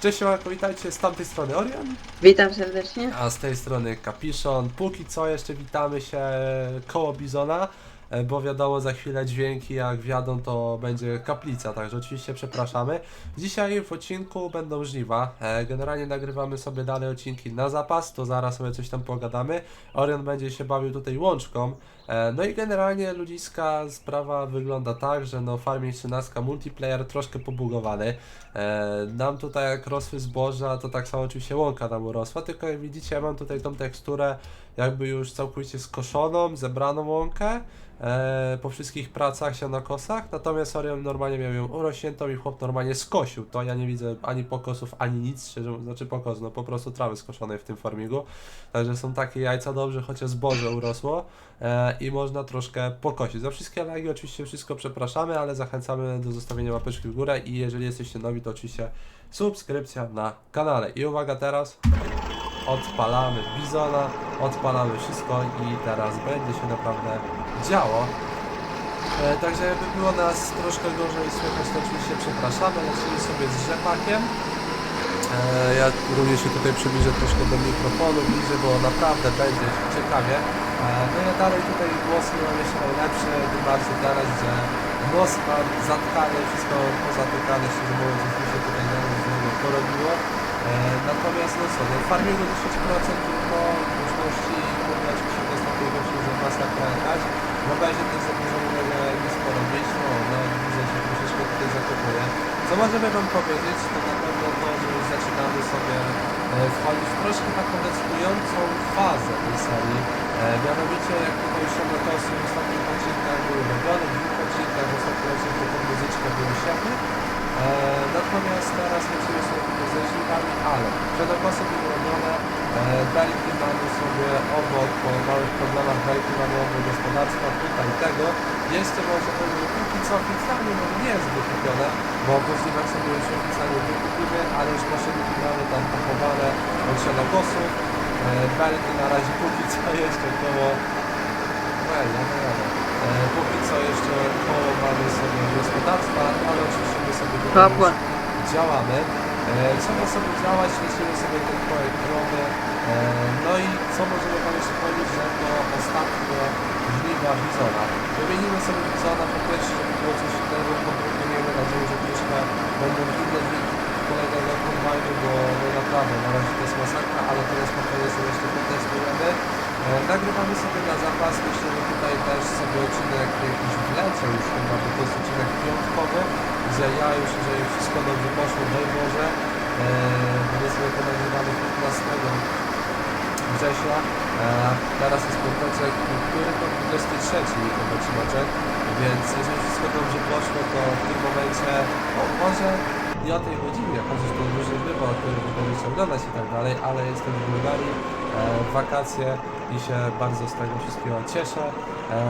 Cześć, siemanko, witajcie z tamtej strony Orion, Witam serdecznie. a z tej strony Kapiszon. Póki co jeszcze witamy się koło Bizona, bo wiadomo za chwilę dźwięki jak wiadą to będzie kaplica, także oczywiście przepraszamy. Dzisiaj w odcinku będą żniwa, e, generalnie nagrywamy sobie dalej odcinki na zapas, to zaraz sobie coś tam pogadamy. Orion będzie się bawił tutaj łączką, e, no i generalnie ludziska sprawa wygląda tak, że no Farming 13 multiplayer troszkę pobugowany. E, nam tutaj jak rosły zboża, to tak samo oczywiście łąka nam urosła, tylko jak widzicie ja mam tutaj tą teksturę jakby już całkowicie skoszoną, zebraną łąkę e, po wszystkich pracach się na kosach, natomiast Orion normalnie miał ją urośniętą i chłop normalnie skosił, to. Ja nie widzę ani pokosów, ani nic, szczerze znaczy pokos, no po prostu trawy skoszonej w tym farmingu, także są takie jajca dobrze, chociaż zboże urosło e, i można troszkę pokosić. Za wszystkie lagi oczywiście wszystko przepraszamy, ale zachęcamy do zostawienia łapeczki w górę i jeżeli jesteście nowi, to oczywiście subskrypcja na kanale. I uwaga teraz, odpalamy Bizona, odpalamy wszystko i teraz będzie się naprawdę działo. E, także jakby było nas troszkę gorzej słychać, to oczywiście przepraszamy, lecimy sobie z rzepakiem. E, ja również się tutaj przybliżę troszkę do mikrofonu, bliżej, bo naprawdę będzie ciekawie. E, no ja dalej tutaj głosy mam jeszcze najlepsze, tym bardziej teraz, że nos mam zatkany, wszystko pozatykane, szczerze mówiąc, już mi się tutaj na niego porobiło. E, natomiast no co, no farmingu 10% tylko możliwości mówię oczywiście to jest takie właśnie, że masakra jakaś. W obazie też za dużo mogę nie sporo mieć, no, no widzę, że troszeczkę tutaj zakopuje. Co możemy wam powiedzieć, to na pewno to, że już zaczynamy sobie e, wchodzić w troszkę taką decydującą fazę tej serii. E, mianowicie jak tutaj już na to w ostatnich odcinkach były robione, w dwóch odcinkach, w ostatnim odcinku pod muzyczkę były. E, natomiast teraz lecimy sobie żniwami, ale przedokosy były robione, e, mamy sobie obok, po małych problemach belki mamy obok gospodarstwa, tutaj tego, jeszcze może póki co oficjalnie może nie jest wykupione, bo po żniwach sobie już oficjalnie wykupimy, ale już maszynki mamy tam pakowane od sianokosów, e, na razie póki co jeszcze koło, well, ja nie jadę. E, póki co jeszcze koło mamy sobie gospodarstwa, ale oczywiście my sobie tutaj działamy. E, trzeba sobie działać, lecimy sobie ten projekt. E, no i co możemy Wam jeszcze powiedzieć, że to ostatnie żniwa Bizona. Wymienimy sobie Bizona po pierwsze, żeby było coś innego, po drugie miejmy nadzieję, że troszkę będą inne dźwięki kolejnego kombajnu, bo no naprawdę na razie to jest masakra, ale jest spokojnie sobie jeszcze potestujemy. E, Nagrywamy sobie na zapas, myślę, że tutaj też sobie odcinek jakiś wlecę już chyba, bo to jest odcinek piątkowy, że ja już, jeżeli wszystko dobrze poszło, daj Boże, będę to nagrywamy 15 września, e, teraz jest piąteczek, który to 23 ten odcineczek, więc jeżeli wszystko dobrze poszło, to w tym momencie, o, może nie o tej godzinie, chociaż to różnie bywa, o której wy będziecie oglądać i tak dalej, ale jestem w Bułgarii, e, wakacje i się bardzo z tego wszystkiego cieszę. E,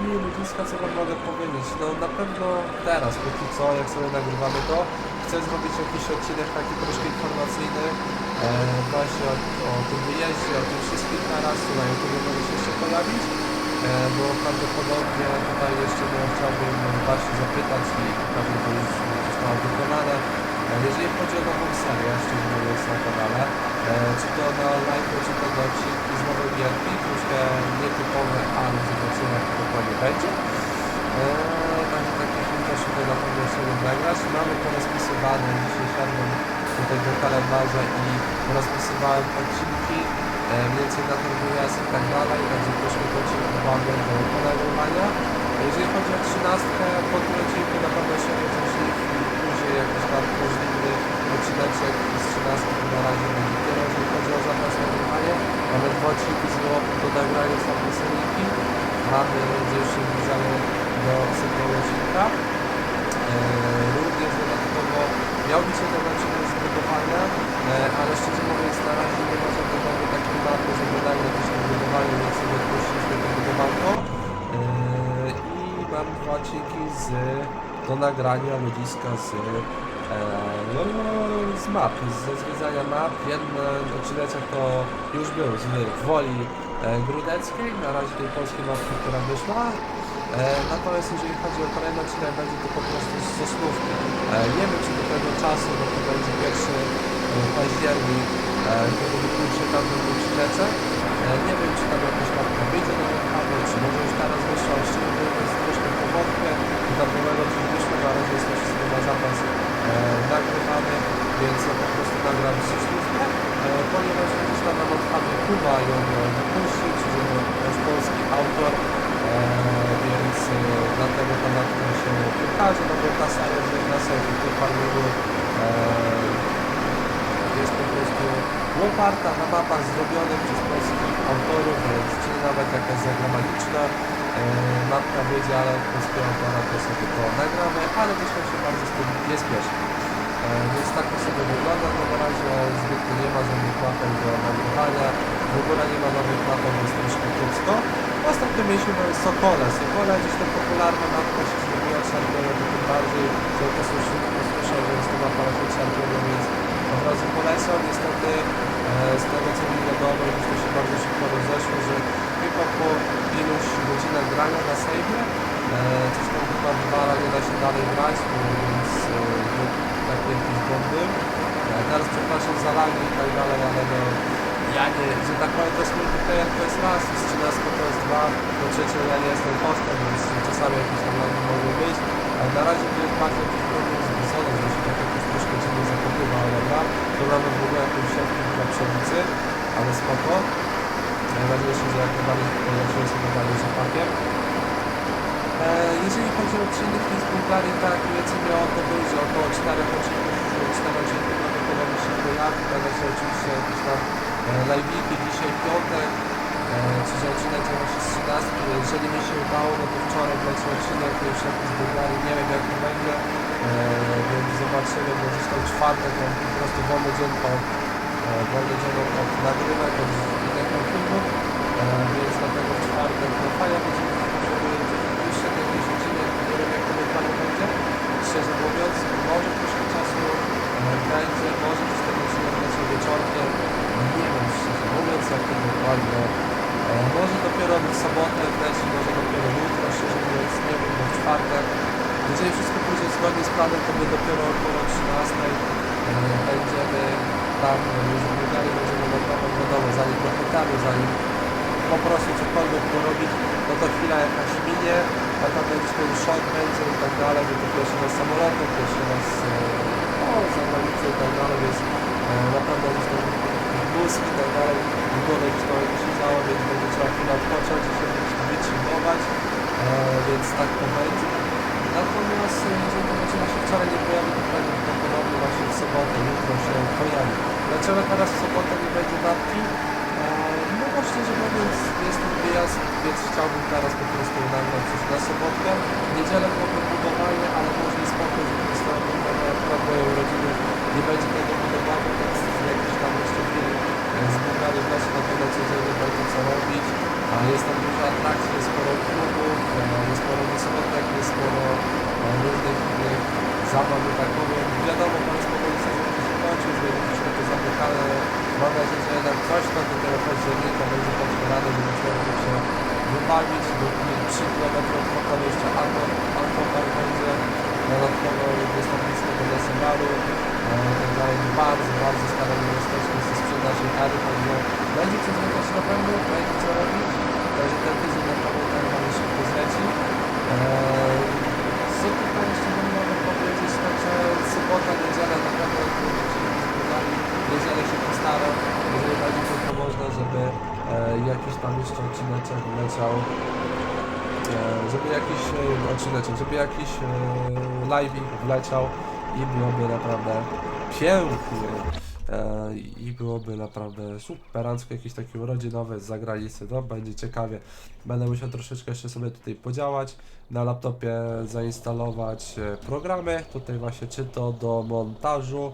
I ludziska, co wam mogę powiedzieć, no na pewno teraz, póki co, jak sobie nagrywamy to, chcę zrobić jakiś odcinek taki troszkę informacyjny, e, właśnie o, o tym wyjeździe, o tym wszystkim naraz, co na YouTube może się jeszcze pojawić, e, bo prawdopodobnie tutaj jeszcze no, chciałbym właśnie zapytać i pewnie to już zostało wykonane, e, jeżeli chodzi o nową serię, szczerze mówiąc na kanale, e, czy to na live, czy to na odcinki gierki, troszkę nietypowe, ale zobaczymy jak to dokładnie będzie. Eee, Także film też tutaj na pewno sobie nagrać. Mamy to rozpisywane, dzisiaj siadłem tutaj do kalendarza i rozpisywałem odcinki, e, więcej na ten wyjazd i tak dalej, także to ci uwagę do ponagrywania. Jeżeli chodzi o trzynastkę, po tym odcinku na pewno się nie coś później jakiś tam możliwy odcineczek z trzynastki na razie tyle, jeżeli chodzi o zapas nagrywanie. Mamy dwa odcinki z Europy do nagrania seryjki. Mamy gdzieś się zbliżamy do. Eee, również dodatkowo miał być jeden odcinek z budowania, eee, ale szczerze mówiąc na razie nie ma żadnego takiego mapy, żeby nagrać coś na budowaniu, więc sobie odpuściliśmy to budowanko. Eee, I mam dwa odcinki z, do nagrania ludziska z Eee, no, z map, ze zwiedzania map. Jeden odcineczek to już był z Woli e, Grudeckiej, na razie tej polskiej mapki, która wyszła. E, natomiast jeżeli chodzi o kolejny odcinek, będzie to po prostu z Sosnówki. E, nie wiem, czy do tego czasu, bo to będzie pierwszy październik, e, kiedy wypuszczę tamten odcineczek. E, nie wiem, czy tam jakaś mapka wyjdzie rękawie, czy może już teraz wyszła, szczerze mówiąc troszkę powodkę i tam nowego coś wyszło, na razie jest to wszystko na zapas e, nagrywane, więc ja po prostu nagram coś służbę, e, ponieważ gdzieś tam na Monthawie Kuba ją e, wypuścił, czyli nasz polski autor, e, więc e, dlatego ta mapka się pokaże, no bo ta seria z Wegnasa i tych farmingu e, jest po prostu oparta na mapach zrobionych przez polskich autorów, więc czy nawet jakaś zagraniczna e, mapka wyjdzie, ale polskiego autora to sobie to nagramy, ale myślę, że bardzo z tym nie spieszy. E, więc tak to sobie wygląda, no na razie zbytnio nie ma żadnych mapek do nagrywania, w ogóle nie ma nowych mapek, jest troszkę kiepsko. Następnym mieliśmy mamy Sokole. Sokole gdzieś tam popularna mapka się zrobiła, szarpieje to tym bardziej, co to słyszę, że jest to mapa raczej więc razu polecam. Niestety e, z tego co mi wiadomo, to się bardzo szybko rozeszło, że chyba po iluś godzinach grania na sejmie, e, coś tam chyba wywala, nie da się dalej grać, więc e, no, takie jakieś bomby. E, teraz przepraszam za lagi i tak dalej, ale no ja nie, że tak powiem, to jest multiplayer to jest raz, z 13 to jest dwa, po trzecie ja nie jestem hostem, więc czasami jakieś tam lagi mogą być, ale na razie to jest bardzo jakiś problem z Bisonem, że się tak jakoś troszkę ale dobra, to mamy w ogóle jakąś siatkę dla pszenicy, ale spoko. Najważniejsze, że jak najbardziej polepszyłem sobie dalej z opakiem. E, jeżeli chodzi o odcinek z Bułgarii, tak więcej miało to być, że około 4 odcinków, 4 odcinków prawdopodobnie się pojawi, będą się oczywiście jakieś tam e, live'iki, dzisiaj piątek, e, czyli odcinek właśnie z 13, jeżeli mi się udało, no to wczoraj będzie odcinek już z Bułgarii, nie wiem jak to będzie, e, więc zobaczymy, bo gdzieś tam czwartek mam po prostu wolny dzień od, e, wolny dzień od nagrywek, od innych tam filmów, e, więc dlatego w czwartek, no fajnie będzie, żeby jeszcze jakiś odcinek, nie wiem jak to dokładnie będzie, szczerze mówiąc, może troszkę czasu e, będzie, może gdzieś ten odcinek leci wieczorkiem, nie wiem szczerze mówiąc, jak to dokładnie, e, może dopiero w sobotę leci, może dopiero jutro, szczerze mówiąc, nie wiem, bo w czwartek, jeżeli wszystko pójdzie zgodnie z planem, to my około 13 e, będziemy tam już w Bułgarii, będziemy montować, wiadomo, zanim trochę tamy, zanim po prostu cokolwiek porobić, no to chwila jakaś minie, a tam jakiś ten szok będzie i tak dalej, bo to pierwszy raz samolotem, pierwszy raz no, za i tak dalej, więc e, naprawdę gdzieś tam mózg i tak dalej, w głowie gdzieś to się działo, więc będzie trzeba chwilę odpocząć i się wytrzymywać, e, więc tak to będzie. Natomiast e, jeżeli to będzie się wczoraj nie pojawi, to prawdopodobnie właśnie w sobotę, pojawi. Dlaczego teraz w sobotę nie będzie datki? E, No bo szczerze mówiąc jest to wyjazd, więc chciałbym teraz po prostu nagrać coś na sobotę. W niedzielę byłoby budowanie, ale i spokój, że po prostu oglądamy akurat moje urodziny nie będzie tego budowania, więc jakiś tam jeszcze film e, z Bułgarii w lesie na pewno codziennie będzie co robić. Jest tam dużo atrakcji, jest sporo klubów, e, jest sporo dyskotek, jest sporo różnych innych zabaw, że tak powiem. Wiadomo, teraz powoli sezon się kończy, już będzie troszkę to zamykane, ale mam nadzieję, że jednak coś tam do tego października będzie otwierane, żeby człowiek mógł się wybawić, bo 3 km od hotelu jeszcze Alkopark będzie, dodatkowo jest do Nesegaru, e, i tak dalej. Bardzo, bardzo staramy jesteśmy ze sprzedaży kary, także będzie co zrobić na pewno, będzie co robić, także ten tydzień na pewno ten nam szybko zleci. Eee, co tutaj jeszcze bym mogę powiedzieć, także sobota, niedziela na pewno niedzielę się postaram, jeżeli będzie tylko można, żeby e, jakiś tam jeszcze odcineczek leciał, e, żeby jakiś e, odcineczek, żeby jakiś e, live'ik wleciał i byłoby naprawdę pięknie. I byłoby naprawdę superancko, jakieś takie urodzinowe z zagranicy, no będzie ciekawie. Będę musiał troszeczkę jeszcze sobie tutaj podziałać, na laptopie zainstalować e, programy, tutaj właśnie czy to do montażu,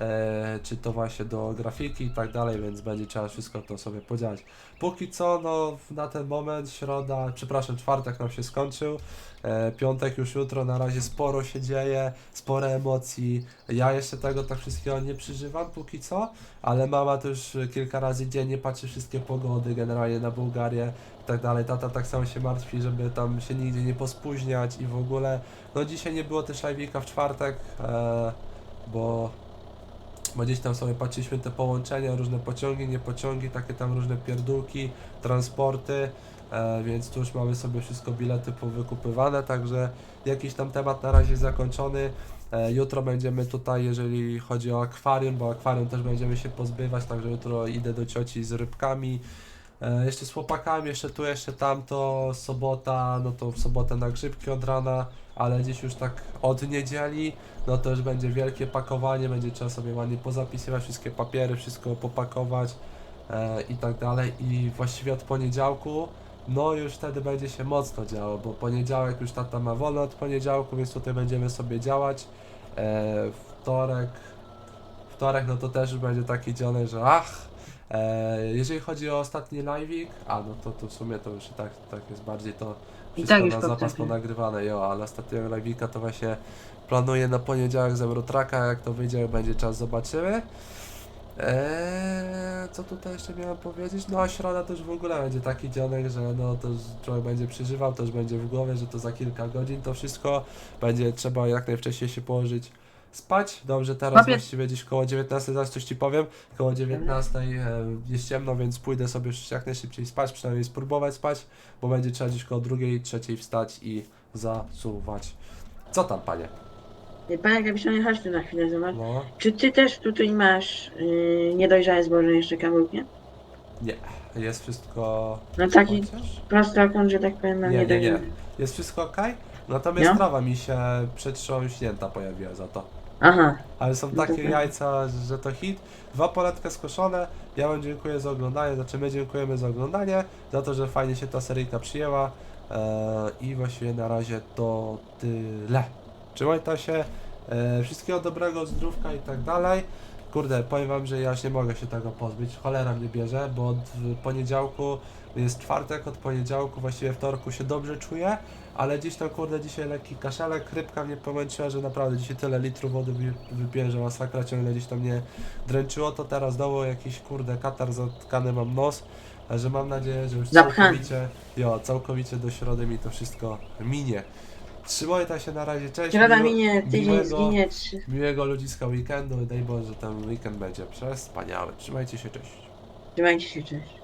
e, czy to właśnie do grafiki i tak dalej, więc będzie trzeba wszystko to sobie podziałać. Póki co, no na ten moment, środa, przepraszam, czwartek nam się skończył, e, piątek już jutro, na razie sporo się dzieje, sporo emocji, ja jeszcze tego tak wszystkiego nie przeżywam póki co, ale mama też kilka razy dziennie patrzy wszystkie pogody, generalnie na Bułgarię i tak dalej, tata tak samo się martwi, żeby tam się nigdzie nie pospóźniać i w ogóle, no dzisiaj nie było też live'ika w czwartek, e, bo bo gdzieś tam sobie patrzyliśmy te połączenia, różne pociągi, niepociągi, takie tam różne pierdółki, transporty, e, więc tu już mamy sobie wszystko bilety powykupywane, także jakiś tam temat na razie zakończony. E, jutro będziemy tutaj, jeżeli chodzi o akwarium, bo akwarium też będziemy się pozbywać, także jutro idę do cioci z rybkami. E, jeszcze z chłopakami, jeszcze tu, jeszcze tamto, sobota, no to w sobotę na grzybki od rana, ale gdzieś już tak od niedzieli, no to już będzie wielkie pakowanie, będzie trzeba sobie ładnie pozapisywać wszystkie papiery, wszystko popakować e, i tak dalej. I właściwie od poniedziałku, no już wtedy będzie się mocno działo, bo poniedziałek już tata ma wolno od poniedziałku, więc tutaj będziemy sobie działać, e, wtorek, wtorek no to też już będzie taki dziony, że ach, jeżeli chodzi o ostatni live'ik, a no to, to w sumie to już i tak, tak jest bardziej to wszystko tak na zapas ponagrywane, jo, ale ostatniego live'ika to właśnie planuję na poniedziałek z Eurotraka, jak to wyjdzie, jak będzie czas, zobaczymy. Eee, co tutaj jeszcze miałem powiedzieć? No a środa to już w ogóle będzie taki dzionek, że no to człowiek będzie przeżywał, to już będzie w głowie, że to za kilka godzin to wszystko będzie trzeba jak najwcześniej się położyć spać. Dobrze, teraz Papier- właściwie gdzieś koło 19, zaraz coś Ci powiem, koło 19 e, jest ciemno, więc pójdę sobie już jak najszybciej spać, przynajmniej spróbować spać, bo będzie trzeba gdzieś koło drugiej, trzeciej wstać i zasuwać. Co tam, panie? Panie kapiszanie, chodź tu na chwilę, zobacz. No, Czy ty też tutaj masz yy, niedojrzałe zboże jeszcze kawałkiem? nie, jest wszystko... No taki Chociaż? że tak powiem, mam Nie, nie, nie. niedojrzałe. Jest wszystko ok? Natomiast No. trawa mi się przetrząśnięta pojawiła za to. Aha, Ale są No takie tak. jajca, że to hit. Dwa poletka skoszone. Ja wam dziękuję za oglądanie. Znaczy my dziękujemy za oglądanie. Za to, że fajnie się ta seryjka przyjęła. Eee, I właściwie na razie to tyle. Trzymajcie się. Eee, wszystkiego dobrego, zdrówka i tak dalej. Kurde, powiem wam, że ja już nie mogę się tego pozbyć. Cholera mnie bierze, bo od poniedziałku jest czwartek, od poniedziałku, właściwie wtorku się dobrze czuję, ale gdzieś tam kurde dzisiaj lekki kaszelek, rybka mnie pomęczyła, że naprawdę dzisiaj tyle litrów wody wy- wypiłem, że masakra ciągle gdzieś tam mnie dręczyło, to teraz znowu jakiś kurde katar zatkany mam nos, że mam nadzieję, że już całkowicie, jo, całkowicie do środy mi to wszystko minie. Trzymajcie się na razie, cześć. środa miło- minie, tydzień miłego- zginie. Miłego ludziska weekendu, daj Boże, że ten weekend będzie przespaniały. Trzymajcie się, cześć. Trzymajcie się, cześć.